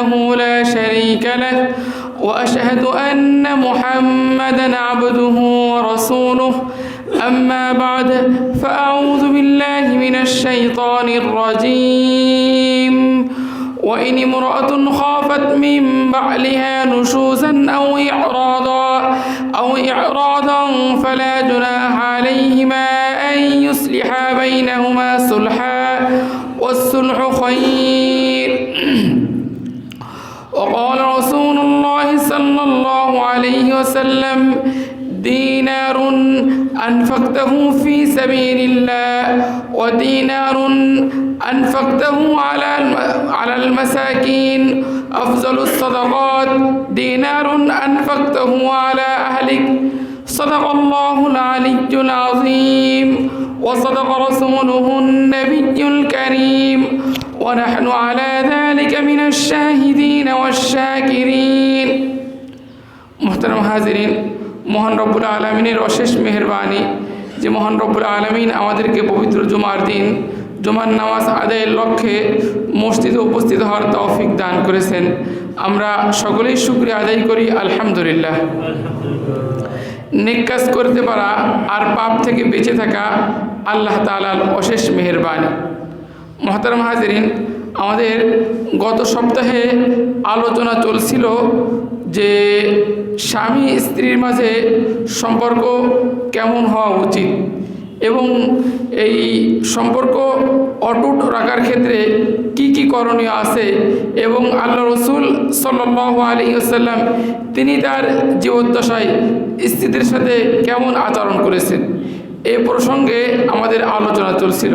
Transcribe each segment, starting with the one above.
وحده لا شريك له وأشهد أن محمدا عبده ورسوله. أما بعد فأعوذ بالله من الشيطان الرجيم. وإن امرأة خافت من بعلها نشوزا أو اعراضا أو اعراضا فلا جناح عليهما أن يصلحا بينهما صلحا والصلح خير الله عليه وسلم دينار أنفقته في سبيل الله ودينار أنفقته على على المساكين. أفضل الصدقات دينار أنفقته على أهلك. صدق الله العلي العظيم وصدق رسوله النبي الكريم. ونحن على ذلك من الشاهدين والشاكرين. মোহতারাম হাজিরিন, মহান রব্বুল আলমিনের অশেষ মেহরবানি যে মহান রব্বুল আলমিন আমাদেরকে পবিত্র জুমার দিন, জুমার নামাজ আদায়ের লক্ষ্যে মসজিদে উপস্থিত হওয়ার তৌফিক দান করেছেন। আমরা সকলেই শুক্রিয়া আদায় করি, আলহামদুলিল্লাহ। নেক কাজ করতে পারা আর পাপ থেকে বেঁচে থাকা আল্লাহ তালার অশেষ মেহরবানি। মহতারাম হাজরিন, আমাদের গত সপ্তাহে আলোচনা চলছিল যে স্বামী স্ত্রীর মাঝে সম্পর্ক কেমন হওয়া উচিত? এবং এই সম্পর্ক অটুট রাখার ক্ষেত্রে কি কি করণীয় আছে? এবং আল্লাহ রসুল সাল্লাহ আলী আসাল্লাম তিনি তার জীবদ্দশায় স্ত্রীদের সাথে কেমন আচরণ করেছেন? এ প্রসঙ্গে আমাদের আলোচনা চলছিল।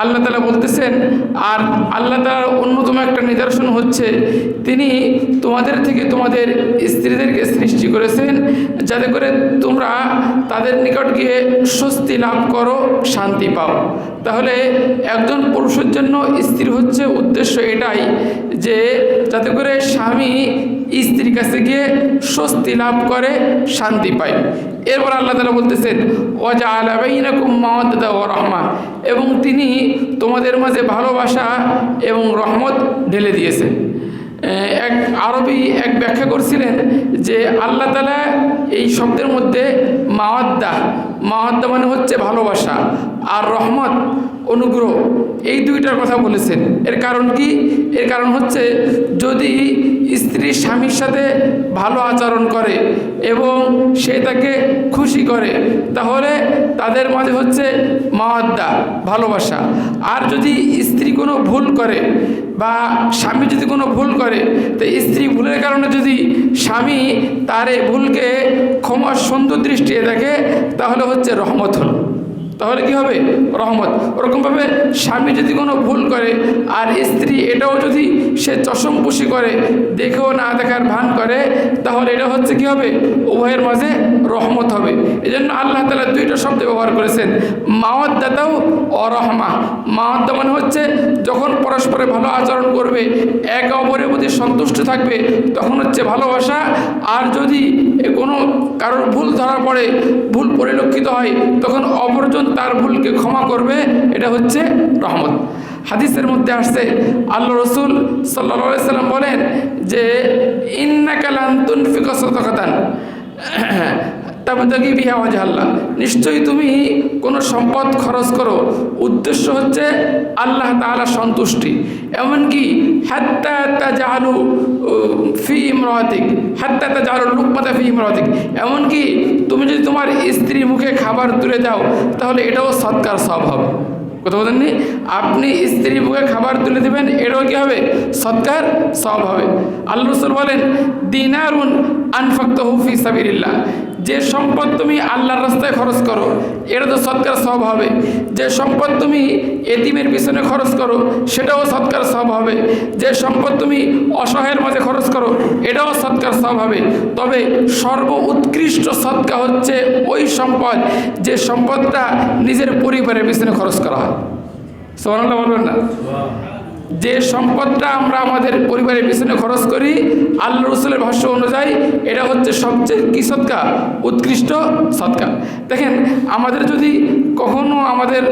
আল্লাহ তালা বলতেছেন, আর আল্লাহ তালার অন্যতম একটা নিদর্শন হচ্ছে, তিনি তোমাদের থেকে তোমাদের স্ত্রীদেরকে সৃষ্টি করেছেন, যাতে করে তোমরা তাদের নিকট গিয়ে স্বস্তি লাভ করো, শান্তি পাও। তাহলে একজন পুরুষের জন্য স্ত্রী হচ্ছে উদ্দেশ্য এটাই যে, যাতে করে স্বামী স্ত্রীর কাছে গিয়ে স্বস্তি লাভ করে, শান্তি পায়। এরপর আল্লাহ তালা বলতেছেন ওজা আলাবাইনাকুম মাওয়াদ্দা ও রহমা। এবং তিনি তোমাদের মাঝে ভালোবাসা এবং রহমত ঢেলে দিয়েছেন। এক আরবি এক ব্যাখ্যা করছিলেন যে আল্লাহ তালা এই শব্দের মধ্যে মাওয়াদ্দা মাওয়াদ্দা মানে হচ্ছে ভালোবাসা আর রহমত, অনুগ্রহ, এই দুইটার কথা বলেছেন। এর কারণ কি? এর কারণ হচ্ছে যদি স্ত্রী স্বামীর সাথে ভালো আচরণ করে এবং সে তাকে খুশি করে, তাহলে তাদের মাঝে হচ্ছে মাওয়াদ্দা, ভালোবাসা। আর যদি স্ত্রী কোনো ভুল করে বা স্বামী যদি কোনো ভুল করে, তো স্ত্রী ভুলের কারণে যদি স্বামী তার এই ভুলকে ক্ষমা সুন্দর দৃষ্টিতে দেখে, তাহলে হচ্ছে রহমত হল তাহলে কি হবে? রহমত। ওরকমভাবে স্বামী যদি কোনো ভুল করে, আর স্ত্রী এটাও যদি সে চশমপুষি করে, দেখেও না দেখার ভান করে, তাহলে এটা হচ্ছে কি হবে? উভয়ের মাঝে রহমত হবে। এই জন্য আল্লাহ তালা দুইটা শব্দ ব্যবহার করেছেন। মাওয়াদ্দাতাও অরহমা। মাওয়াদ্দা মানে হচ্ছে, যখন পরস্পরে ভালো আচরণ করবে, এক অপরের প্রতি সন্তুষ্ট থাকবে, তখন হচ্ছে ভালোবাসা। আর যদি কোনো কারোর ভুল ধরা পড়ে, ভুল পরিলক্ষিত হয়, তখন অপরজন তার ভুলকে ক্ষমা করবে, এটা হচ্ছে রহমত। হাদিসের মধ্যে আসছে, আল্লাহ রসুল সাল্লা সাল্লাম বলেন যে ইন্নাকালান্তুন ফিকসতান তাবতাগি বিহা ওয়াজহাল্লাহ নিশ্চয়ই তুমি কোনো সম্পদ খরচ করো। উদ্দেশ্য হচ্ছে আল্লাহ তাআলা সন্তুষ্টি। এমনকি হাত্তা তাজালু ফি ইমরাতিক, হাত্তা তাজালু লুকমাতা ফি ইমরাতিক। এমনকি তুমি যদি তোমার স্ত্রী মুখে খাবার তুলে দাও, তাহলে এটাও সৎকার সব হবে। কথা বলেননি? আপনি স্ত্রী মুখে খাবার তুলে দেবেন, এটাও কি হবে? সৎকার? সব হবে। আল্লাহ রসুল বলেন, দিনারুন আনফাক্ত হুফি সাবিরিল্লাহ যে সম্পদ তুমি আল্লাহর রাস্তায় খরচ করো, এটা তো সৎকার, সব হবে। যে সম্পদ তুমি এতিমের পিছনে খরচ করো, সেটাও সৎকার, সব হবে। যে সম্পদ তুমি অসহায়ের মাঝে খরচ করো, এটাও সৎকার, সব হবে। তবে সর্ব উৎকৃষ্ট সৎকা হচ্ছে ওই সম্পদ, যে সম্পদটা নিজের পরিবারের পিছনে খরচ করা হয়। সোমানাল্লাহ বলবেন না? যে সম্পদটা আমরা আমাদের পরিবারের পিছনে খরচ করি, আল্লাহ রসুলের ভাষ্য অনুযায়ী এটা হচ্ছে সবচেয়ে কি সৎকা? উৎকৃষ্ট সৎকা। দেখেন, আমাদের যদি কখনো আমাদের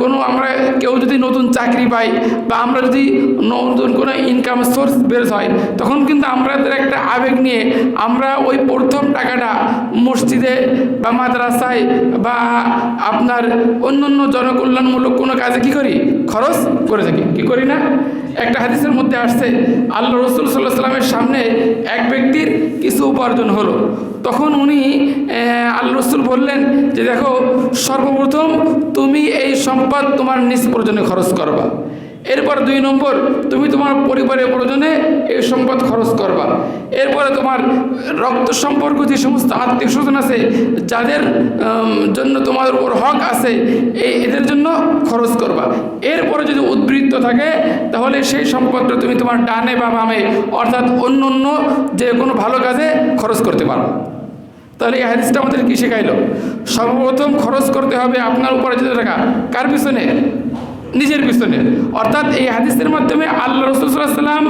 কোনো আমরা কেউ যদি নতুন চাকরি পাই বা আমরা যদি নতুন কোনো ইনকাম সোর্স বের হয়, তখন কিন্তু আমাদের একটা আবেগ নিয়ে আমরা ওই প্রথম টাকাটা মসজিদে বা মাদ্রাসায় বা আপনার অন্য অন্য জনকল্যাণমূলক কোনো কাজে কি করি? খরচ করে থাকি। কি করি না? একটা হাদিসের মধ্যে আসছে, আল্লাহ রসুল সাল্লাহ সাল্লামের সামনে এক ব্যক্তির কিছু উপার্জন হলো। তখন উনি আল্লাহ রসুল বললেন যে, দেখো, সর্বপ্রথম তুমি এই সম্পদ তোমার নিজ প্রয়োজনে খরচ করবা। এরপর দুই নম্বর, তুমি তোমার পরিবারের প্রয়োজনে এই সম্পদ খরচ করবা। এরপরে তোমার রক্ত সম্পর্ক যে সমস্ত আত্মীয় স্বজন আছে, যাদের জন্য তোমার উপর হক আছে এদের জন্য খরচ করবা। এরপরে যদি উদ্বৃত্ত থাকে, তাহলে সেই সম্পদটা তুমি তোমার ডানে বা বামে, অর্থাৎ অন্য অন্য যে কোনো ভালো কাজে খরচ করতে পারো। তাহলে এই হাদিসটা আমাদের কি শেখাইলো? সর্বপ্রথম খরচ করতে হবে আপনার উপার্জিত টাকা। কার পিছনে? নিজের পিছনে। অর্থাৎ এই হাদিসের মাধ্যমে আল্লাহ রসুলাম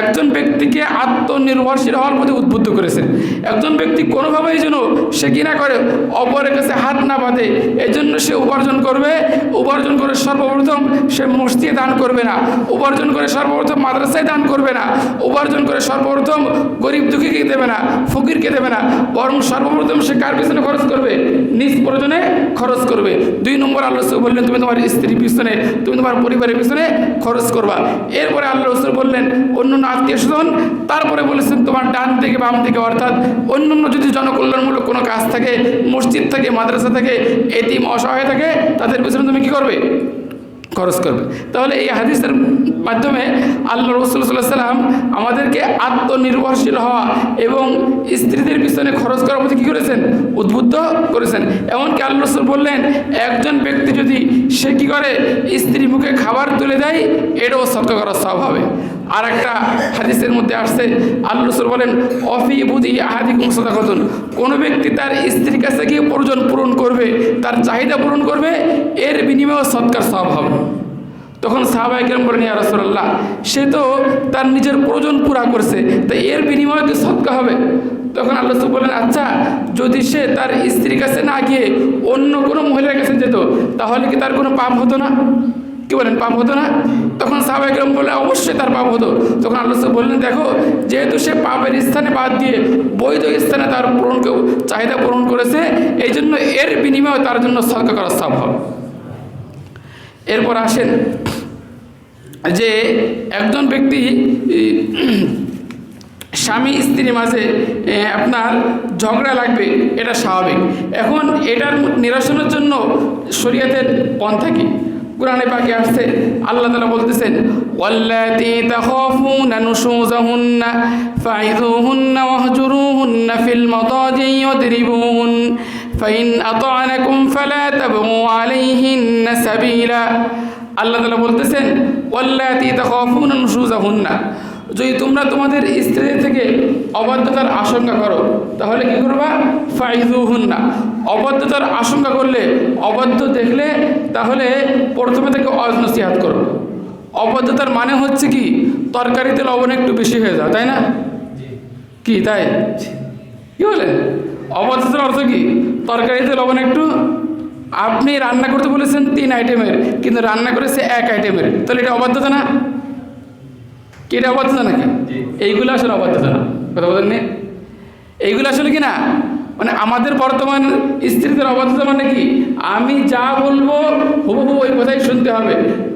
একজন ব্যক্তিকে আত্মনির্ভরশীল হওয়ার মধ্যে উদ্বুদ্ধ করেছেন একজন ব্যক্তি কোনোভাবেই যেন সে কিনা করে, অপরের কাছে হাত না বাঁধে এই জন্য সে উপার্জন করবে। উপার্জন করে সর্বপ্রথম সে মসজিদে দান করবে না। উপার্জন করে সর্বপ্রথম মাদ্রাসায় দান করবে না। উপার্জন করে সর্বপ্রথম গরিব দুঃখীকে দেবে না, ফকিরকে দেবে না। বরং সর্বপ্রথম সে কার পিছনে খরচ করবে? নিজ প্রয়োজনে খরচ করবে। দুই নম্বর আল্লাহ রসুল বললেন, তুমি তোমার স্ত্রীর পিছনে, তুমি তোমার পরিবারের পিছনে খরচ করবা। এরপরে আল্লাহ রসুল বললেন, অন্য অন্য আত্মীয় স্বজন, তারপরে বলেছেন তোমার ডান থেকে বাম থেকে অর্থাৎ অন্য অন্য যদি জনকল্যাণমূলক কোনো কাজ থাকে, মসজিদ থাকে, মাদ্রাসা থাকে, এতিম, অসহায় থাকে, তাদের পিছনে তুমি কী করবে? খরচ করবে। তাহলে এই হাদিসের মাধ্যমে আল্লাহ রসুল সাল্লাম আমাদেরকে আত্মনির্ভরশীল হওয়া এবং স্ত্রীদের পিছনে খরচ করার মধ্যে কী করেছেন? উদ্বুদ্ধ করেছেন। এমনকি আল্লাহ রসুল বললেন, একজন ব্যক্তি যদি সে কী করে? স্ত্রী মুখে খাবার তুলে দেয়, এটাও সত্য করার সব হবে। আর একটা হাদিসের মধ্যে আসছে রসুল বলেন, অফি বুধি আহাদি কুমসদা কতন কোনো ব্যক্তি তার স্ত্রীর কাছে গিয়ে প্রয়োজন পূরণ করবে, তার চাহিদা পূরণ করবে, এর বিনিময়ে সৎকার সব হবে। তখন সাহাবাই কেরম বলেন, ইয়া রাসূলুল্লাহ, সে তো তার নিজের প্রয়োজন পুরা করছে, তাই এর বিনিময়ে কি সৎকা হবে? তখন আল্লাহ বলেন আচ্ছা যদি সে তার স্ত্রীর কাছে না গিয়ে অন্য কোনো মহিলার কাছে যেত, তাহলে কি তার কোনো পাপ হতো না? কি বলেন, পাপ হতো না? তখন সাহাবাই কেরম বলে অবশ্যই তার পাপ হতো। তখন আল্লাহ বললেন, দেখো, যেহেতু সে পাপের স্থানে বাদ দিয়ে বৈধ স্থানে তার পূরণ চাহিদা পূরণ করেছে, এই জন্য এর বিনিময়ে তার জন্য সৎকা করা সব হবে এরপর আসেন যে একজন ব্যক্তি, স্বামী স্ত্রীর মাঝে আপনার ঝগড়া লাগবে, এটা স্বাভাবিক। এখন এটার নিরসনের জন্য শরীয়তের পন্থা কি? কোরআনে পাখি আসছে, আল্লাহ তালা বলতেছেন ওয়াল্লাতি তাখাফুনা নুশুজাহুন্না ফাইযুহুন্না ওয়াহজুরুহুন্না ফিল মাদাজি ওয়াদরিবুহুন ফাইন আতা'নাকুম ফালা তাবগু আলাইহিন্না সাবিলা। আল্লাহ তালা বলতেছেন ওয়াল্লাতি তাখাফুনা নুশুজাহুন্না যদি তোমরা তোমাদের স্ত্রীদের থেকে অবাধ্যতার আশঙ্কা করো তাহলে কি করবা? ফাইজু না অবাধ্যতার আশঙ্কা করলে অবাধ্য দেখলে তাহলে প্রথমে থেকে অনসিহাত করো। অবাধ্যতার মানে হচ্ছে কি? তরকারিতে লবণ একটু বেশি হয়ে যাও তাই না? কি তাই? কি বলেন অবাধ্যতার অর্থ কি? তরকারিতে লবণ একটু আপনি রান্না করতে বলেছেন তিন আইটেমের কিন্তু রান্না করেছে এক আইটেমের তাহলে এটা অবাধ্যতা না? কি এটা অবাধ্যতা নাকি? এইগুলো আসলে অবাধ্যতা না? কথা বলেন নি? এইগুলো আসলে কি না? মানে আমাদের বর্তমান স্ত্রীদের অবাধ্যতা মানে কি? আমি যা বলব হুবহু ওই কথাই শুনতে হবে।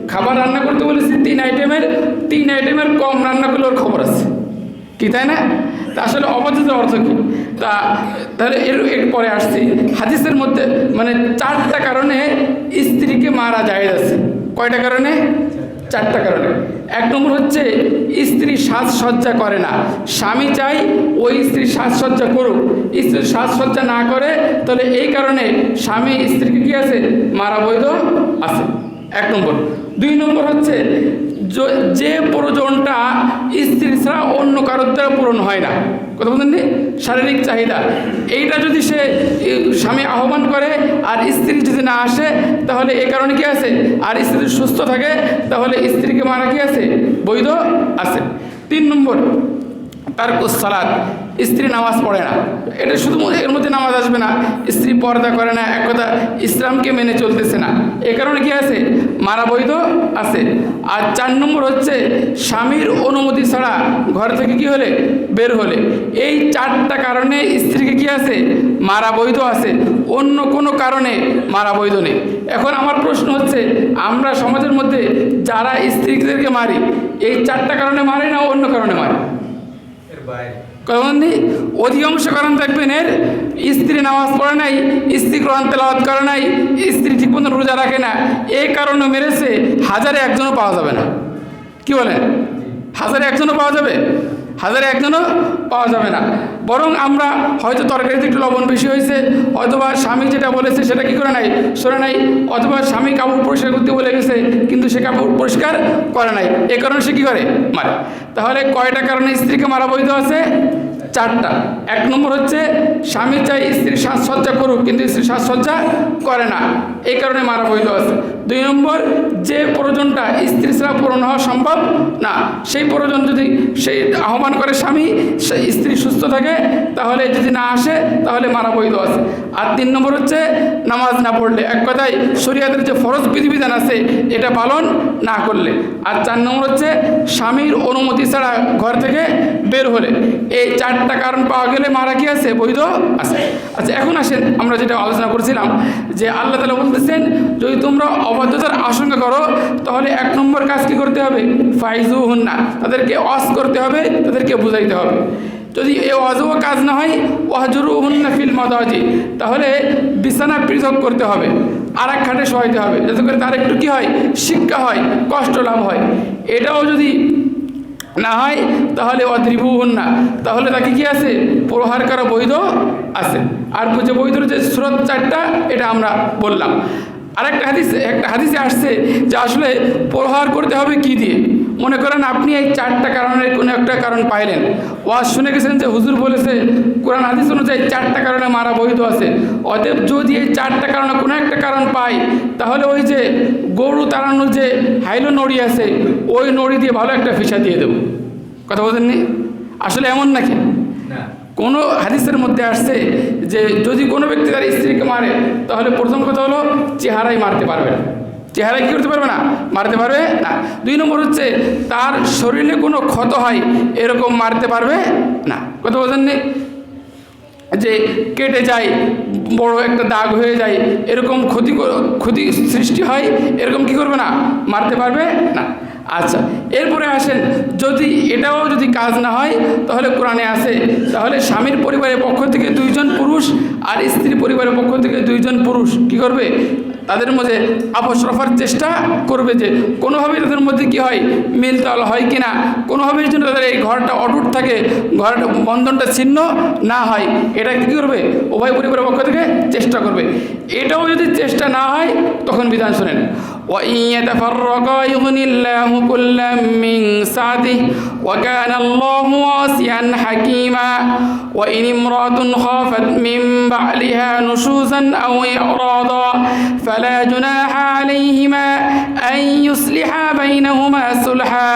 খাবার রান্না করতে বলেছি তিন আইটেমের তিন আইটেমের কম রান্না করলে ওর খবর আছে। কি তাই না? তা আসলে অবাধ্যতার অর্থ কি? তা তাহলে এর এর পরে আসছি। হাদিসের মধ্যে মানে চারটা কারণে স্ত্রীকে মারা যায় আছে। কয়টা কারণে? চারটা কারণে। এক নম্বর হচ্ছে, স্ত্রী সাজসজ্জা করে না। স্বামী চাই ওই স্ত্রী সাজসজ্জা করুক। স্ত্রী সাজসজ্জা না করে, তাহলে এই কারণে স্বামী স্ত্রীকে কি আছে? মারা বৈধ আছে। এক নম্বর। দুই নম্বর হচ্ছে যে প্রয়োজনটা স্ত্রী ছাড়া অন্য কারোর দ্বারা পূরণ হয় না। কথা বলছেন শারীরিক চাহিদা। এইটা যদি সে স্বামী আহ্বান করে আর স্ত্রী যদি না আসে, তাহলে এ কারণে কি আছে? আর স্ত্রী সুস্থ থাকে, তাহলে স্ত্রীকে মারা কি আছে? বৈধ আছে। তিন নম্বর তার সালাদ স্ত্রী নামাজ পড়ে না। এটা শুধু এর মধ্যে নামাজ আসবে না। স্ত্রী পর্দা করে না। এক কথা, ইসলামকে মেনে চলতেছে না। এ কারণে কি আছে? মারা বৈধ আছে। আর চার নম্বর হচ্ছে, স্বামীর অনুমতি ছাড়া ঘর থেকে কি হলে? বের হলে। এই চারটা কারণে স্ত্রীকে কি আছে? মারা বৈধ আছে। অন্য কোনো কারণে মারা বৈধ নেই। এখন আমার প্রশ্ন হচ্ছে, আমরা সমাজের মধ্যে যারা স্ত্রীদেরকে মারি, এই চারটা কারণে মারে না অন্য কারণে মারি? অধিকাংশ কারণ দেখবেন এর স্ত্রী নামাজ পড়ে নাই স্ত্রী কোরআন তেলাওয়াত করে নাই স্ত্রী ঠিক মতন রোজা রাখে না এই কারণে মেরেছে হাজারে একজনও পাওয়া যাবে না কি বলেন হাজারে একজনও পাওয়া যাবে হাজারে একজনও পাওয়া যাবে না। বরং আমরা হয়তো তরকারিতে একটু লবণ বেশি হয়েছে, অথবা স্বামী যেটা বলেছে সেটা কি করে নাই, সরে নাই, অথবা স্বামী কাপড় পরিষ্কার করতে বলে গেছে, কিন্তু সে কাপড় পরিষ্কার করে নাই। এ কারণে সে কী করে? মারে। তাহলে কয়টা কারণে স্ত্রীকে মারা বৈধ আছে? চারটা। এক নম্বর হচ্ছে, স্বামী চাই স্ত্রী সাজসজ্জা করুক, কিন্তু স্ত্রী সাজসজ্জা করে না। এই কারণে মারা বৈধ আছে। দুই নম্বর, যে প্রয়োজনটা স্ত্রী ছাড়া পূরণ হওয়া সম্ভব না। সেই প্রয়োজন যদি সেই আহ্বান করে স্বামী, সে স্ত্রী সুস্থ থাকে, তাহলে যদি না আসে, তাহলে মারা বৈধ আছে। আর তিন নম্বর হচ্ছে, নামাজ না পড়লে। এক কথায়, শরীয়তের যে ফরজ বিধিবিধান আছে, এটা পালন না করলে। আর চার নম্বর হচ্ছে, স্বামীর অনুমতি ছাড়া ঘর থেকে বের হলে। এই চারটা কারণ পাওয়া গেলে মারা কি আছে? বৈধ আছে। আচ্ছা এখন আসেন, আমরা যেটা আলোচনা করছিলাম, যে আল্লাহ তালা বলতেছেন, যদি তোমরা অবাধ্যতার আশঙ্কা করো, তাহলে এক নম্বর কাজ কী করতে হবে? ফাইজু হুন না তাদেরকে অস করতে হবে, তাদেরকে বুঝাইতে হবে। যদি এ অজব কাজ না হয় ওয়াজরু হুন্না ফিল মদাজি, তাহলে বিছানা পৃথক করতে হবে আর এক খাটে শোয়াইতে হবে। যাতে করে তার একটু কী হয়? শিক্ষা হয়, কষ্ট লাভ হয়। এটাও যদি না হয়, তাহলে অদ্রিভুহন না তাহলে তাকে কি আছে? প্রহার করা বৈধ আছে। আর যে বৈধর যে স্রোত চারটা, এটা আমরা বললাম। আরেকটা হাদিস, একটা হাদিসে আসছে যে আসলে প্রহার করতে হবে কি দিয়ে? মনে করেন আপনি এই চারটা কারণের কোনো একটা কারণ পাইলেন। ওয়াজ শুনে গেছেন যে হুজুর বলেছে, কোরআন, হাদিস অনুযায়ী চারটা কারণে মারা বৈধ আছে। অতএব যদি এই চারটা কারণে কোনো একটা কারণ পাই, তাহলে ওই যে গরু তাড়ানোর যে হাইলো নড়ি আছে, ওই নড়ি দিয়ে ভালো একটা ফিসা দিয়ে দেবো। কথা বলেননি আসলে এমন নাকি? কোনো হাদিসের মধ্যে আসছে যে যদি কোনো ব্যক্তি তার স্ত্রীকে মারে, তাহলে প্রথম কথা হলো চেহারাই মারতে পারবে না। চেহারায় কী করতে পারবে না? মারতে পারবে না। দুই নম্বর হচ্ছে তার শরীরে কোনো ক্ষত হয়, এরকম মারতে পারবে না। কথা বলেননি? যে কেটে যায়, বড় একটা দাগ হয়ে যায়, এরকম ক্ষতি ক্ষতি সৃষ্টি হয়, এরকম কি করবে না? মারতে পারবে না। আচ্ছা এরপরে আসেন, যদি এটাও যদি কাজ না হয়, তাহলে কোরআনে আসে তাহলে স্বামীর পরিবারের পক্ষ থেকে দুইজন পুরুষ আর স্ত্রী পরিবারের পক্ষ থেকে দুইজন পুরুষ কি করবে তাদের মধ্যে আপোষ রফার চেষ্টা করবে যে কোনোভাবেই তাদের মধ্যে কি হয় মিলতাল হয় কি না কোনোভাবেই যেন তাদের এই ঘরটা অটুট থাকে ঘরটা বন্ধনটা ছিন্ন না হয় এটা কী করবে উভয় পরিবারের পক্ষ থেকে চেষ্টা করবে এটাও যদি চেষ্টা না হয় তখন বিধান শোনেন وإن يتفرقا يغن الله كلا من سعته وكان الله واسعا حكيما وإن امرأة خافت من بعلها نشوزا أو إعراضا فلا جناح عليهما أن يصلحا বাইনাহুমা সুলহা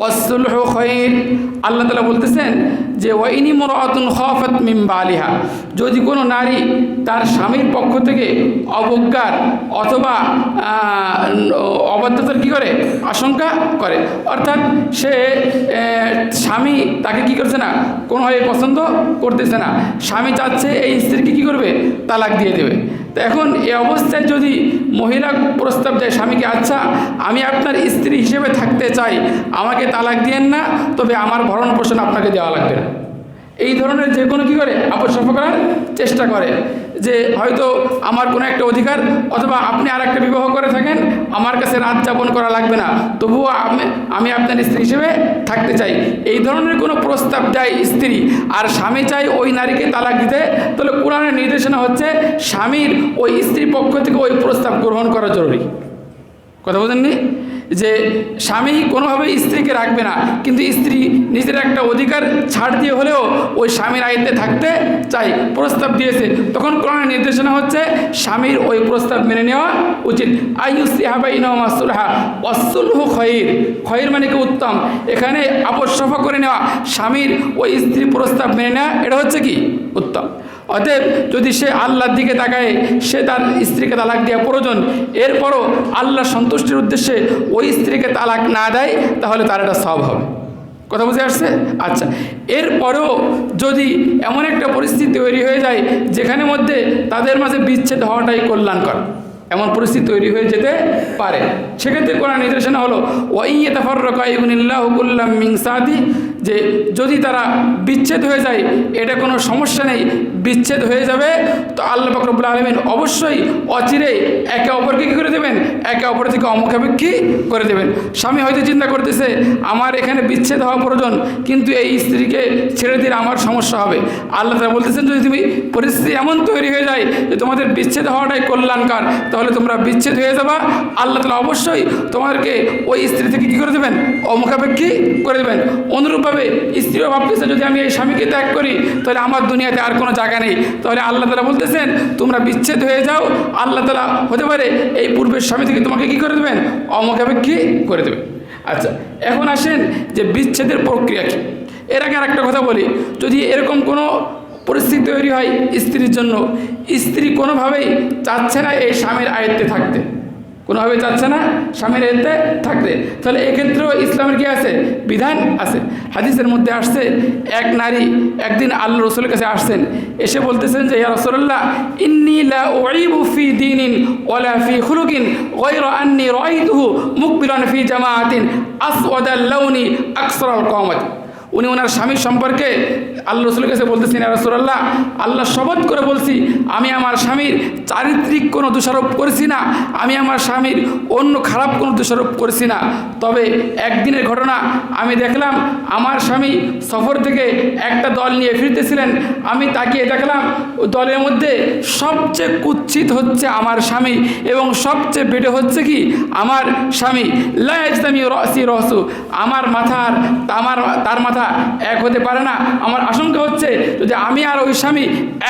ওয়াসুলহু খৈর। আল্লাহ তালা বলতেছেন যে ওয়াইনি মুরাতুন খাফাত মিন বালিহা। যদি কোনো নারী তার স্বামীর পক্ষ থেকে অবজ্ঞার অথবা অবাধ্যতার কি করে? আশঙ্কা করে। অর্থাৎ সে স্বামী তাকে কি করছে না? কোনোভাবে পছন্দ করতেছে না। স্বামী চাচ্ছে এই স্ত্রীকে কি করবে? তালাক দিয়ে দেবে। তো এখন এ অবস্থায় যদি মহিলা প্রস্তাব দেয়, স্বামীকে আচ্ছা আমি আপনার স্ত্রী হিসেবে থাকতে চাই, আমাকে তালাক দিয়েন না, তবে আমার ভরণ পোষণ আপনাকে দেওয়া লাগবে না। এই ধরনের যে কোনো কী করে? আপসফ করার চেষ্টা করে। যে হয়তো আমার কোনো একটা অধিকার অথবা আপনি আর একটা বিবাহ করে থাকেন, আমার কাছে রাত যাপন করা লাগবে না। তবুও আমি আমি আপনার স্ত্রী হিসেবে থাকতে চাই। এই ধরনের কোনো প্রস্তাব দেয় স্ত্রী। আর স্বামী চাই ওই নারীকে তালাক দিতে। তাহলে কোরআনের নির্দেশনা হচ্ছে স্বামীর ওই স্ত্রী পক্ষ থেকে ওই প্রস্তাব গ্রহণ করা জরুরি। কথা বোঝেননি যে স্বামী কোনোভাবে স্ত্রীকে রাখবে না, কিন্তু স্ত্রী নিজের একটা অধিকার ছাড় দিয়ে হলেও ওই স্বামীর আয়ত্তে থাকতে চাই প্রস্তাব দিয়েছে। তখন কোরআনের নির্দেশনা হচ্ছে, স্বামীর ওই প্রস্তাব মেনে নেওয়া উচিত। খয়ের খয়ের মানে কি উত্তম? এখানে আপসফা করে নেওয়া। স্বামীর ওই স্ত্রী প্রস্তাব মেনে নেওয়া, এটা হচ্ছে কি? উত্তম। অতএব যদি সে আল্লাহর দিকে তাকায়, সে তার স্ত্রীকে তালাক দেওয়া প্রয়োজন। এরপরও আল্লাহ সন্তুষ্টির উদ্দেশ্যে ওই স্ত্রীকে তালাক না দেয়, তাহলে তার একটা সব হবে। কথা বুঝে আসছে? আচ্ছা এরপরও যদি এমন একটা পরিস্থিতি তৈরি হয়ে যায়, যেখানে মধ্যে তাদের মাঝে বিচ্ছেদ হওয়াটাই কল্যাণকর। এমন পরিস্থিতি তৈরি হয়ে যেতে পারে। সেক্ষেত্রে কোরআন নির্দেশনা হলো ওয়াইয়ে তাফর রকাইবুল্লাহুকুল্লাম মিংসাদি যে যদি তারা বিচ্ছেদ হয়ে যায়, এটা কোনো সমস্যা নেই, বিচ্ছেদ হয়ে যাবে, তো আল্লাহ ফকরবুল্লা আলমিন অবশ্যই অচিরে একে অপরকে কী করে দেবেন? একে অপর থেকে অমুখাপেক্ষী করে দেবেন। স্বামী হয়তো চিন্তা করতেছে, আমার এখানে বিচ্ছেদ হওয়া প্রয়োজন, কিন্তু এই স্ত্রীকে ছেড়ে দিলে আমার সমস্যা হবে। আল্লাহ তারা বলতেছেন, যদি তুমি পরিস্থিতি এমন তৈরি হয়ে যায় যে তোমাদের বিচ্ছেদ হওয়াটাই কল্যাণকার তাহলে তোমরা বিচ্ছেদ হয়ে যাবা। আল্লাহ তালা অবশ্যই তোমাদেরকে ওই স্ত্রী থেকে কী করে দেবেন? অমুখাপেক্ষী করে দেবেন। অনুরূপভাবে স্ত্রীও ভাবতেছে যদি আমি এই স্বামীকে ত্যাগ করি, তাহলে আমার দুনিয়াতে আর কোনো জায়গা নেই। তাহলে আল্লাহ তালা বলতেছেন, তোমরা বিচ্ছেদ হয়ে যাও। আল্লাহ তালা হতে পারে এই পূর্বের স্বামী থেকে তোমাকে কী করে দেবেন? অমুখাপেক্ষী করে দেবেন। আচ্ছা এখন আসেন যে বিচ্ছেদের প্রক্রিয়া কী? এর আগে আর একটা কথা বলি। যদি এরকম কোনো পরিস্থিতি তৈরি হয় স্ত্রীর জন্য। স্ত্রী কোনোভাবেই চাচ্ছে না এই স্বামীর আয়ত্তে থাকতে। কোনোভাবে চাচ্ছে না স্বামীর আয়ত্তে থাকতে। তাহলে এক্ষেত্রেও ইসলামের কি আছে? বিধান আছে। হাদিসের মধ্যে আসছে, এক নারী একদিন আল্লাহ রসুলের কাছে আসছেন, এসে বলতেছেন যে, ইয়া রসুল্লাহ ইন্নি লা উইবু ফি খুলুকিন গায়রা আন্নি ফি জামাআতিন আসওয়াদাল লাউনি আকসারাল কওমাত। উনি ওনার স্বামীর সম্পর্কে আল্লাহ রসুলের কাছে বলতেছেন রসুল্লাহ আল্লাহ শপথ করে বলছি, আমি আমার স্বামীর চারিত্রিক কোনো দোষারোপ করেছি না, আমি আমার স্বামীর অন্য খারাপ কোনো দোষারোপ করেছি না। তবে একদিনের ঘটনা আমি দেখলাম, আমার স্বামী সফর থেকে একটা দল নিয়ে ফিরতেছিলেন, আমি তাকিয়ে দেখলাম দলের মধ্যে সবচেয়ে কুৎসিত হচ্ছে আমার স্বামী এবং সবচেয়ে বেটে হচ্ছে কি, আমার স্বামী। লাইজতামি রসি রসু আমার মাথার আমার তার মাথা এক হতে পারে না। আমার আশঙ্কা হচ্ছে যদি আমি আর ওই স্বামী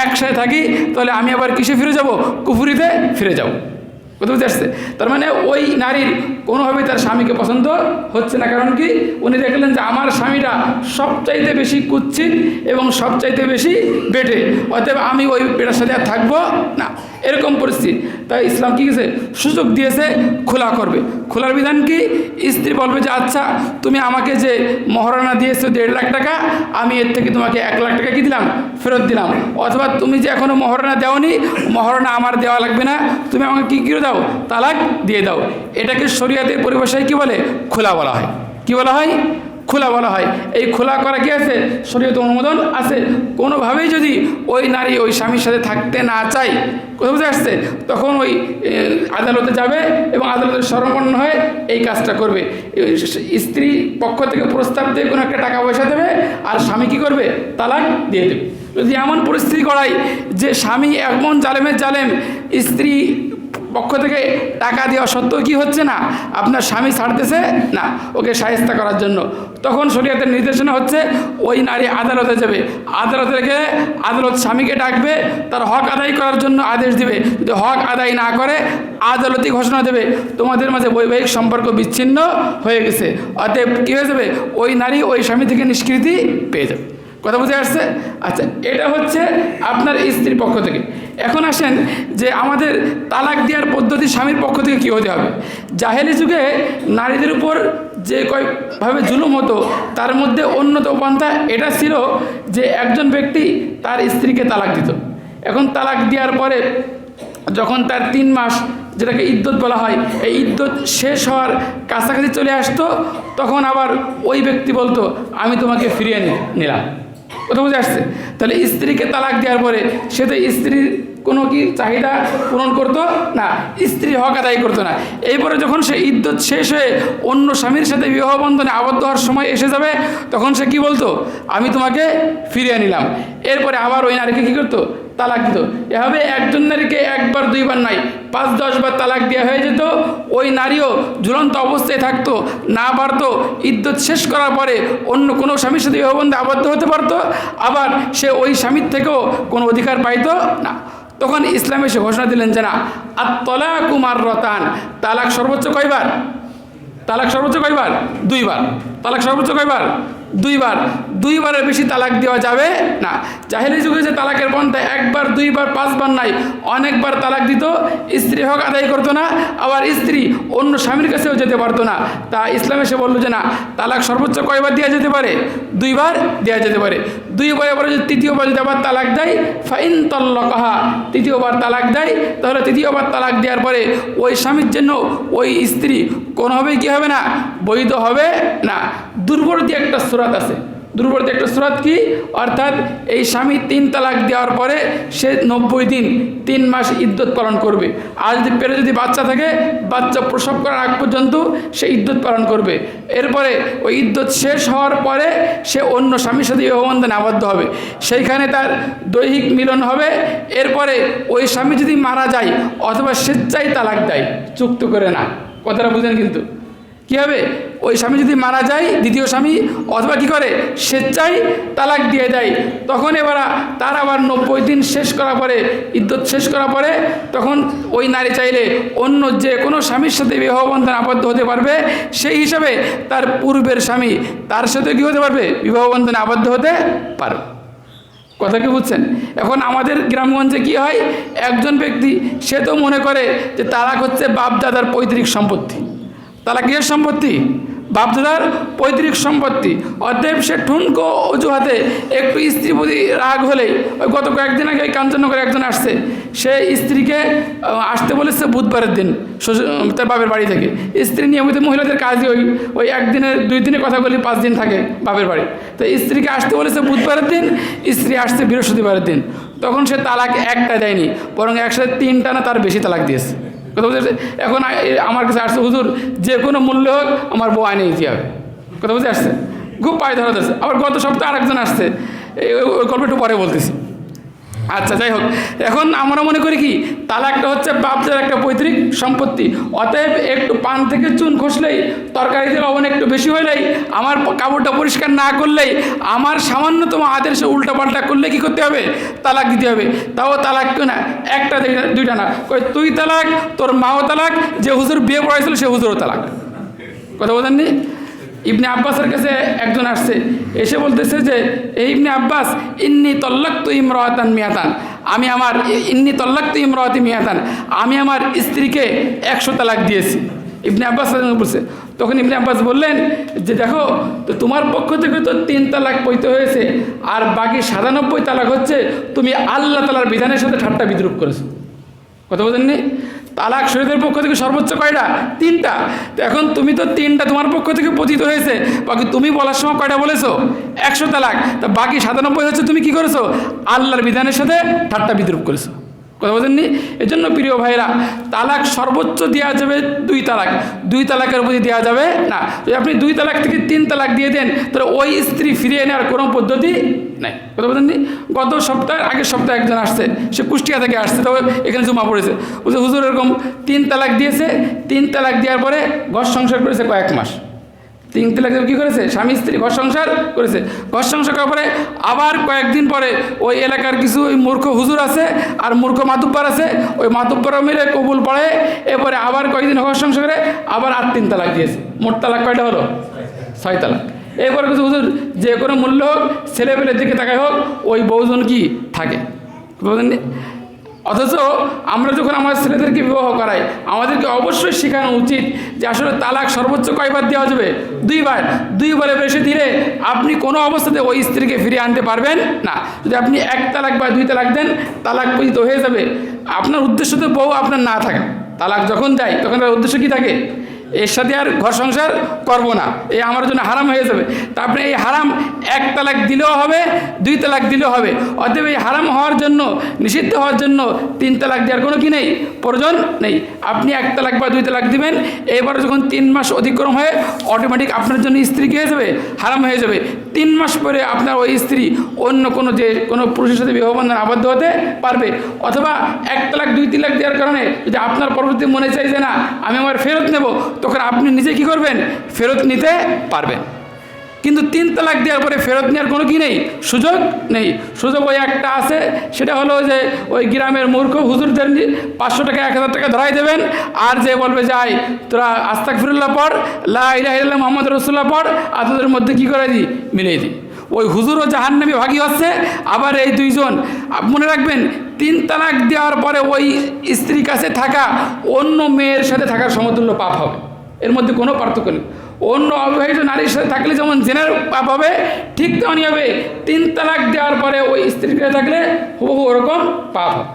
একসাথে থাকি, তাহলে আমি আবার কিসে ফিরে যাব? কুফুরিতে ফিরে যাব। কথা বুঝতে আসছে তার মানে ওই নারীর কোনোভাবেই তার স্বামীকে পছন্দ হচ্ছে না। কারণ কি? উনি দেখলেন যে আমার স্বামীটা সবচাইতে বেশি কুচ্ছিত এবং সবচাইতে বেশি বেটে। অতএব আমি ওই বেটার সাথে আর থাকব না। এরকম পরিস্থিতি। তাই ইসলাম কী গেছে সুযোগ দিয়েছে, খোলা করবে। খোলার বিধান কি? স্ত্রী বলবে যে আচ্ছা তুমি আমাকে যে মহারণা দিয়েছ দেড় লাখ টাকা, আমি এর থেকে তোমাকে এক লাখ টাকা কি দিলাম? ফেরত দিলাম। অথবা তুমি যে এখনও মহারণা দেওনি, মহারণা আমার দেওয়া লাগবে না। তুমি আমাকে কী করে দাও? তালাক দিয়ে দাও। এটাকে শরীয়তের পরিভাষায় কি বলে? খোলা বলা হয়। কি বলা হয়? খোলা বলা হয়। এই খোলা করা কি আছে? শরীয়ত অনুমোদন আছে। কোনোভাবেই যদি ওই নারী ওই স্বামীর সাথে থাকতে না চায় কোথাও বুঝে আসছে? তখন ওই আদালতে যাবে এবং আদালতের শরণাপন্ন হয়ে এই কাজটা করবে। স্ত্রী পক্ষ থেকে প্রস্তাব দিয়ে কোনো একটা টাকা পয়সা দেবে আর স্বামী কী করবে? তালাক দিয়ে দেবে। যদি এমন পরিস্থিতি করায় যে স্বামী এমন জালেমের জালেম, স্ত্রী পক্ষ থেকে টাকা দেওয়া সত্ত্বেও কি হচ্ছে না? আপনার স্বামী ছাড়তেছে না, ওকে সাহেস্তা করার জন্য। তখন শরীয়তের নির্দেশনা হচ্ছে, ওই নারী আদালতে যাবে। আদালতে গেলে আদালত স্বামীকে ডাকবে, তার হক আদায় করার জন্য আদেশ দিবে। যদি হক আদায় না করে, আদালতই ঘোষণা দেবে। তোমাদের মাঝে বৈবাহিক সম্পর্ক বিচ্ছিন্ন হয়ে গেছে। অতএব কী হয়ে যাবে? ওই নারী ওই স্বামী থেকে নিষ্কৃতি পেয়ে যাবে। কথা বুঝে আসছে? আচ্ছা এটা হচ্ছে আপনার স্ত্রীর পক্ষ থেকে। এখন আসেন যে আমাদের তালাক দেওয়ার পদ্ধতি স্বামীর পক্ষ থেকে কী হতে হবে? জাহেলি যুগে নারীদের উপর যে কয়েকভাবে জুলুম হতো, তার মধ্যে অন্যতম পন্থা এটা ছিল যে একজন ব্যক্তি তার স্ত্রীকে তালাক দিত। এখন তালাক দেওয়ার পরে যখন তার তিন মাস, যেটাকে ইদ্যত বলা হয়, এই ইদ্যত শেষ হওয়ার কাছাকাছি চলে আসতো, তখন আবার ওই ব্যক্তি বলতো, আমি তোমাকে ফিরিয়ে নিলাম। কথা বুঝে আসছে। তাহলে স্ত্রীকে তালাক দেওয়ার পরে সে তো স্ত্রীর কোনো কি চাহিদা পূরণ করতো? না, স্ত্রী হক আদায় করতো না। এরপরে যখন সে ইদ্যুৎ শেষ হয়ে অন্য স্বামীর সাথে বিবাহ বন্ধনে আবদ্ধ হওয়ার সময় এসে যাবে, তখন সে কি বলতো? আমি তোমাকে ফিরিয়ে নিলাম এরপরে আবার ওই নারীকে কী করতো? তালাক দিত। এভাবে একজন নারীকে একবার, দুইবার নাই, পাঁচ দশবার তালাক দেওয়া হয়ে যেত। ওই নারীও ঝুলন্ত অবস্থায় থাকতো, না পারতো ইদ্যুৎ শেষ করার পরে অন্য কোনো স্বামীর সাথে বিবাহবন্ধে আবদ্ধ হতে পারতো, আবার সে ওই স্বামীর থেকেও কোনো অধিকার পাইতো না। তখন ইসলাম এসে ঘোষণা দিলেন যে না আর তলা কুমার রতান তালাক সর্বোচ্চ কয়বার? তালাক সর্বোচ্চ কয়বার? দুইবার। তালাক সর্বোচ্চ কয়বার? দুইবার, দুইবারের বেশি তালাক দেওয়া যাবে না। জাহেলি যুগে যে তালাকের পন্থা একবার, দুইবার, পাঁচবার নাই, অনেকবার তালাক দিত, স্ত্রী হক আদায় করতো না, আবার স্ত্রী অন্য স্বামীর কাছেও যেতে পারতো না। তা ইসলাম এসে বলল যে না, তালাক সর্বোচ্চ কয়বার দেওয়া যেতে পারে? দুইবার দেওয়া যেতে পারে। দুইবারের পরে যদি তৃতীয়বার যদি আবার তালাক দেয়, ফাইন তল্লকাহা, তৃতীয়বার তালাক দেয়, তাহলে তৃতীয়বার তালাক দেওয়ার পরে ওই স্বামীর জন্য ওই স্ত্রী কোনোভাবেই কী হবে না, বৈধ হবে না। দুর্বর্তী একটা সুরাত আছে। দুর্বর্তী একটা সুরাত কি? অর্থাৎ এই স্বামী তিন তালাক দেওয়ার পরে সে নব্বই দিন, তিন মাস ইদ্যুৎ পালন করবে। আর যদি পেরে যদি বাচ্চা থাকে, বাচ্চা প্রসব করার আগ পর্যন্ত সে ইদ্যুৎ পালন করবে। এরপরে ওই ইদ্যুৎ শেষ হওয়ার পরে সে অন্য স্বামীর সাথে বিবাহবন্ধনে আবদ্ধ হবে। সেইখানে তার দৈহিক মিলন হবে। এরপরে ওই স্বামী যদি মারা যায় অথবা স্বেচ্ছায় তালাক দেয়, চুক্ত করে না। কথাটা বুঝেন কিন্তু? কী হবে? ওই স্বামী যদি মারা যায়, দ্বিতীয় স্বামী, অথবা কী করে? স্বেচ্ছায় তালাক দিয়ে দেয়। তখন এবার তার আবার নব্বই দিন শেষ করার পরে ইদ্যুৎ শেষ করার পরে, তখন ওই নারী চাইলে অন্য যে কোনো স্বামীর সাথে বিবাহ বন্ধন আবদ্ধ হতে পারবে। সেই হিসাবে তার পূর্বের স্বামী তার সাথে কী হতে পারবে? বিবাহ বন্ধনে আবদ্ধ হতে পারবে। কথা কি বুঝছেন? এখন আমাদের গ্রামগঞ্জে কি হয়? একজন ব্যক্তি, সে তো মনে করে যে তালাক হচ্ছে বাপ দাদার পৈতৃক সম্পত্তি। তালাক কিসের সম্পত্তি, বাপদাদার পৈতৃক সম্পত্তি। অতএব সে ঠুনকো অজুহাতে একটু স্ত্রী প্রতি রাগ হলেই ওই গত কয়েকদিন আগে কাঞ্চননগরে একজন আসছে, সে স্ত্রীকে আসতে বলেছে বুধবারের দিন তার বাপের বাড়ি থেকে। স্ত্রী নিয়মিত মহিলাদের কাজই ওই ওই একদিনে দুই দিনে কথা বলি, পাঁচ দিন থাকে বাপের বাড়ি। তো স্ত্রীকে আসতে বলেছে বুধবারের দিন, স্ত্রী আসছে বৃহস্পতিবারের দিন। তখন সে তালাক একটা দেয়নি, বরং একসাথে তিনটা না তার বেশি তালাক দিয়েছে। কথা বুঝতে এখন আমার কাছে আসছে, হুজুর, যে কোনো মূল্য হোক আমার বউ আইনে দিতে হবে। কথা বুঝতে আসছে খুব পায়ে ধরা আবার গত সপ্তাহে আরেকজন আসছে। ওই গল্প একটু পরে বলতেছি। আচ্ছা যাই হোক। এখন আমরা মনে করি কি, তালাকটা হচ্ছে বাপদের একটা পৈতৃক সম্পত্তি। অতএব একটু পান থেকে চুন খসলেই তরকারিতে লবণ একটু বেশি হলেই, আমার কাপড়টা পরিষ্কার না করলেই, আমার সামান্যতম আদেশে উল্টাপাল্টা করলে কি করতে হবে? তালাক দিতে হবে। তাও তালাক কেউ না একটা দুইটা- না। কই, তুই তালাক, তোর মাও তালাক, যে হুজুর বিয়ে পড়াইছিল সে হুজুরও তালাক। কথা বলেননি? ইবনে আব্বাসের কাছে একজন আসছে, এসে বলতেছে যে, এই ইবনে আব্বাস, ইন্নি তল্লাক তু ইমরাতান মিয়াতান। আমি আমার ইন্নি তল্লাক তু ইমরাতি মিয়াতান। আমি আমার স্ত্রীকে একশো তালাক দিয়েছি। ইবনে আব্বাস বলছে, তখন ইবনে আব্বাস বললেন যে, দেখো, তো তোমার পক্ষ থেকে তো তিন তালাক পৈতে হয়েছে, আর বাকি সাতানব্বই তালাক হচ্ছে, তুমি আল্লাহ তালার বিধানের সাথে ঠাট্টা বিদ্রুপ করেছ। কথা বলেননি তালাক শরীরের পক্ষ থেকে সর্বোচ্চ কয়টা? তিনটা। তো এখন তুমি তো তিনটা তোমার পক্ষ থেকে পতিত হয়েছে। বাকি তুমি বলার সময় কয়টা বলেছ? একশো তালাক। তা বাকি সাতানব্বই হচ্ছে তুমি কি করেছ? আল্লাহর বিধানের সাথে ঠাট্টা বিদ্রুপ করেছ। কথা বলেননি এই জন্য প্রিয় ভাইরা, তালাক সর্বোচ্চ দেওয়া যাবে দুই তালাক। দুই তালাকের প্রতি দেওয়া যাবে না। যদি আপনি দুই তালাক থেকে তিন তালাক দিয়ে দেন, তাহলে ওই স্ত্রী ফিরিয়ে নেওয়ার কোনো পদ্ধতি নাই। কথা বলেননি গত সপ্তাহের আগের সপ্তাহে একজন আসছে, সে কুষ্টিয়া থেকে আসছে তবে এখানে জমা পড়েছে। বলছে, হুজুর, এরকম তিন তালাক দিয়েছে। তিন তালাক দেওয়ার পরে ঘর সংসার করেছে কয়েক মাস। তিন তালাক কী করেছে? স্বামী, স্ত্রী, ঘর সংসার করেছে। ঘর সংসার করার পরে আবার কয়েকদিন পরে ওই এলাকার কিছু ওই মূর্খ হুজুর আছে আর মূর্খ মাতুব্বার আছে। ওই মাতুব্বরা মিলে কবুল পড়ে। এরপরে আবার কয়েকদিন ঘর সংসার করে আবার আর তিন তালাক দিয়েছে। মোট তালাক কয়টা হলো? ছয় তালাক। এরপরে কিছু হুজুর যে কোনো মূল্য হোক, ছেলেপেলের দিকে তাকায় হোক, ওই বউজন কি থাকে? অথচ আমরা যখন আমার ছেলেদেরকে বিবাহ করাই, আমাদেরকে অবশ্যই শেখানো উচিত যে আসলে তালাক সর্বোচ্চ কয়বার দেওয়া যাবে? দুইবার। দুইবারে বেশি দিলে আপনি কোনো অবস্থাতে ওই স্ত্রীকে ফিরিয়ে আনতে পারবেন না। যদি আপনি এক তালাক বা দুই তালাক দেন, তালাক পরিচিত হয়ে যাবে। আপনার উদ্দেশ্য তো বউ আপনার না থাকে। তালাক যখন দেয়, তখন তার উদ্দেশ্য কী থাকে? এর সাথে আর ঘর সংসার করব না। এই আমার জন্য হারাম হয়ে যাবে। তারপরে এই হারাম এক তালাক দিলেও হবে, দুই তালাক দিলেও হবে। অতএব এই হারাম হওয়ার জন্য, নিষিদ্ধ হওয়ার জন্য তিন তালাক দেওয়ার কোনো কি নেই? প্রয়োজন নেই। আপনি এক তালাক বা দুই তালাক দিবেন, এবারে যখন তিন মাস অতিক্রম হয়ে অটোমেটিক আপনার জন্য স্ত্রী কী হয়ে যাবে? হারাম হয়ে যাবে। তিন মাস পরে আপনার ওই স্ত্রী অন্য কোনো যে কোনো পুরুষের সাথে বিবাহ বন্ধন আবদ্ধ হতে পারবে। অথবা এক তালাক, দুই তালাক দেওয়ার কারণে যদি আপনার পরবর্তী মনে চাই যে না, আমি আমার ফেরত নেব তখন আপনি নিজে কি করবেন? ফেরত নিতে পারবেন। কিন্তু তিন তালাক দেওয়ার পরে ফেরত নেওয়ার কোনো কি নেই? সুযোগ নেই। সুযোগ ওই একটা আছে, সেটা হলো যে ওই গ্রামের মূর্খ হুজুরদের পাঁচশো টাকা, এক হাজার টাকা ধরাই দেবেন। আর যে বলবে যে, আয়, তোরা আস্তাক ফিরুল্লাহ পড়, লা ইলাহা মোহাম্মদ রসুল্লাহ পড়, আর তোদের মধ্যে কী করে দিই? মিলিয়ে দিই। ওই হুজুরও জাহান্নামী ভাগী হচ্ছে। আবার এই দুইজন মনে রাখবেন, তিন তালাক দেওয়ার পরে ওই স্ত্রীর কাছে থাকা অন্য মেয়ের সাথে থাকার সমতুল্য পাপ হবে। এর মধ্যে কোনো পার্থক্য নেই। অন্য অবিবাহিত নারীর সাথে থাকলে যেমন জেনার পাপ হবে, ঠিক তেমনই হবে। তিন তালাক দেওয়ার পরে ওই স্ত্রীর কাছে থাকলে হুবহু ওরকম পাপ হবে।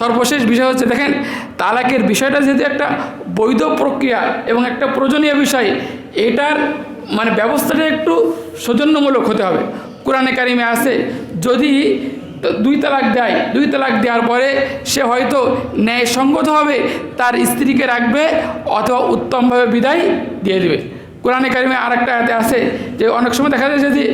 সর্বশেষ বিষয় হচ্ছে, দেখেন, তালাকের বিষয়টা যেহেতু একটা বৈধ প্রক্রিয়া এবং একটা প্রয়োজনীয় বিষয়, এটার মানে ব্যবস্থাটা একটু সৌজন্যমূলক হতে হবে। কোরআনে কারিমে আছে, যদি দুই তালাক দেয়। দুই তালাক দেওয়ার পরে সে হয়তো ন্যায়সঙ্গত হবে তার স্ত্রীকে রাখবে অথবা উত্তমভাবে বিদায় দিয়ে দেবে। কোরআনে কারিমে আর একটা আয়াতে আছে যে অনেক সময় দেখা যায় যে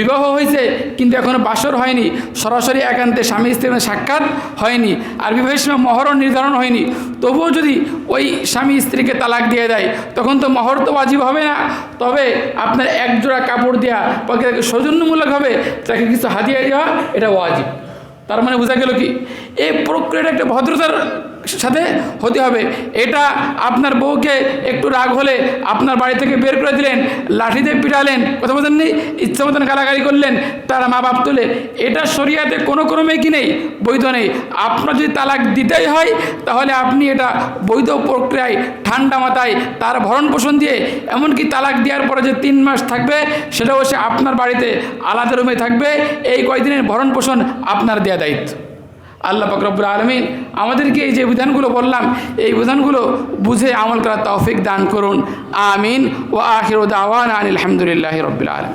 বিবাহ হয়েছে, কিন্তু এখনও বাসর হয়নি। সরাসরি একান্তে স্বামী স্ত্রীর সাক্ষাৎ হয়নি আর বিবাহের সময় মহরও নির্ধারণ হয়নি। তবুও যদি ওই স্বামী স্ত্রীকে তালাক দিয়ে দেয়, তখন তো মহর তো ওয়াজিব হবে না। তবে আপনার এক জোড়া কাপড় দেওয়া বা তাকে সৌজন্যমূলকভাবে তাকে কিছু হাতিয়ে দেওয়া, এটা ওয়াজিব। তার মানে বোঝা গেল কি? এই প্রক্রিয়াটা একটা ভদ্রতার সাথে হতে হবে। এটা আপনার বউকে একটু রাগ হলে আপনার বাড়ি থেকে বের করে দিলেন, লাঠিতে পিটালেন, কথা নেই ইচ্ছা মতন গালাগালি করলেন, তারা মা বাপ তুলে। এটা শরিয়াতে কোনো ক্রমে কি নেই, বৈধ নেই। আপনার যদি তালাক দিতেই হয়, তাহলে আপনি এটা বৈধ প্রক্রিয়ায়, ঠান্ডা মাথায়, তার ভরণ পোষণ দিয়ে, এমনকি তালাক দেওয়ার পরে যে তিন মাস থাকবে, সেটাও সে আপনার বাড়িতে, আলাদা রুমে থাকবে। এই কয়দিনের ভরণ পোষণ আপনার দেওয়া দায়িত্ব। আল্লাহ ফকরবুল আলমিন আমাদেরকে এই যে বিধানগুলো বললাম, এই বিধানগুলো বুঝে আমল করার তৌফিক দান করুন। আমিন। ও আখির দাওয়ান আলহামদুলিল্লাহ রবিল আলম